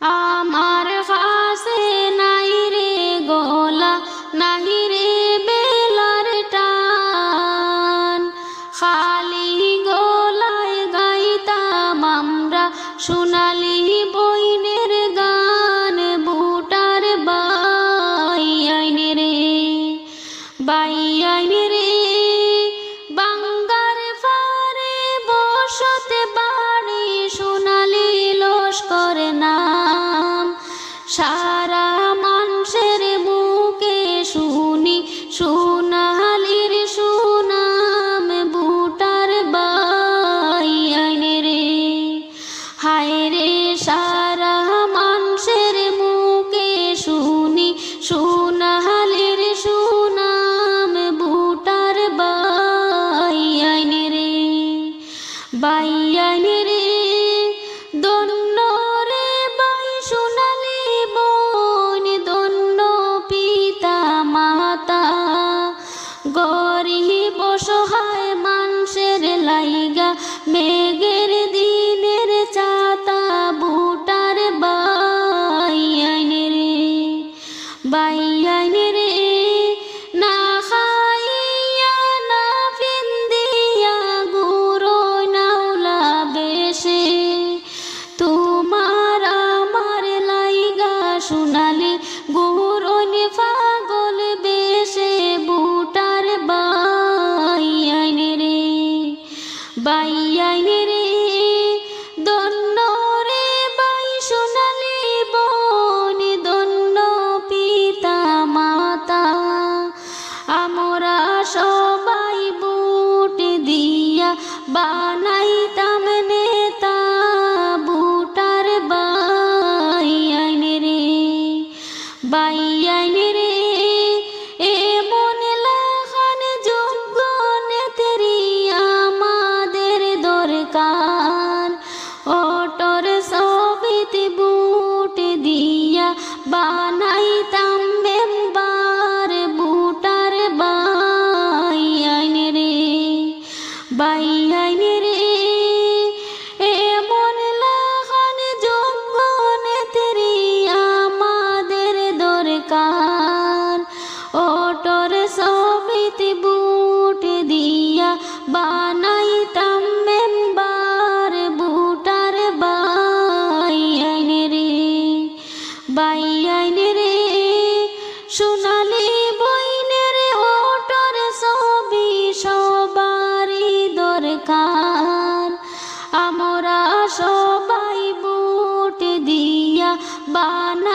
আমার হাসে নাই রে গোলা নাই রে বেলার টান। খালি গোলায় গাইতাম আমরা সোনালি বাই আইনে রে দন্ন রে বাই সোনালি বোন দন্ন পিতা মাতা। গরিব সহায় মানুষের লাইগা, মেঘের দিনের চাতা বুটার বাই রে বাই বাই বুট দিয়া বানাইতাম মেম্বার, বুটার বাই রে বাই রে। এমন লাখান যোগ্য তেরিয়া আমাদের দরকার। আমরা সবাই বুট দিয়া বানাইতাম